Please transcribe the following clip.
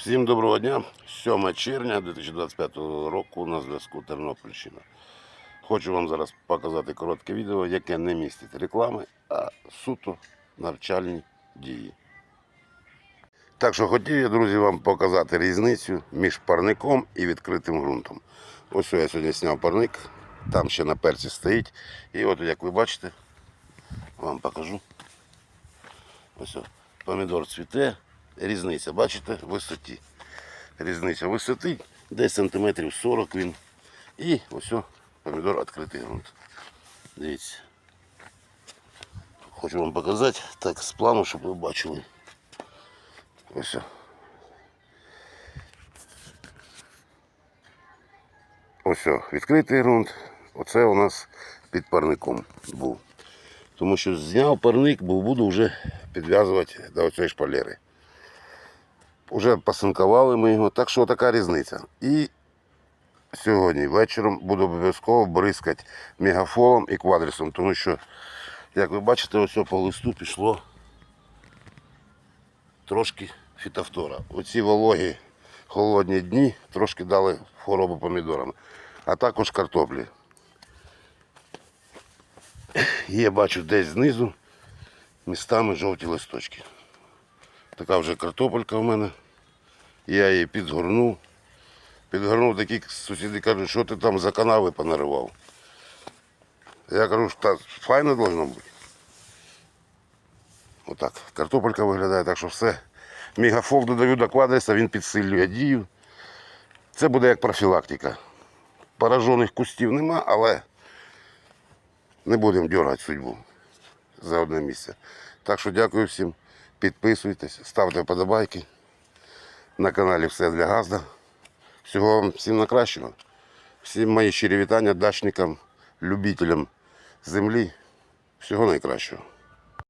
Всім доброго дня. 7 червня 2025 року на зв'язку Тернопільщина. Хочу вам зараз показати коротке відео, яке не містить реклами, а суто навчальні дії. Так що хотів я, друзі, вам показати різницю між парником і відкритим ґрунтом. Ось я сьогодні зняв парник, там ще на перці стоїть. І от, як ви бачите, вам покажу. Ось помідор цвіте, різниця, бачите, висоті. Різниця висоти десь сантиметрів 40 він. І ось помідор відкритий ґрунт. Дивіться. Хочу вам показати так з плану, щоб ви бачили. Ось. Ось відкритий ґрунт. Оце у нас під парником був. Тому що зняв парник, бо буду вже підв'язувати до цієї шпалери. Уже посинкували ми його, так що така різниця. І сьогодні вечором буду обов'язково бризкати мегафолом і квадрісом, тому що, як ви бачите, ось по листу пішло трошки фітофтора. Оці вологі холодні дні трошки дали хворобу помідорам, а також картоплі. Є, бачу, десь знизу містами жовті листочки. Така вже картопелька в мене. Я її підгорнув. Підгорнув такі сусіди кажуть, що ти там за канави понаривав. Я кажу, що та файно должно бути. Отак. Картопелька виглядає, так що все. Мегафол додаю до він підсилює дію. Це буде як профілактика. Поражених кустів нема, але не будемо дергати судьбу за одне місце. Так що дякую всім. Підписуйтесь, ставте вподобайки. На каналі все для Газда. Всього вам всім найкращого. Всім мої щирі вітання дачникам, любителям землі. Всього найкращого.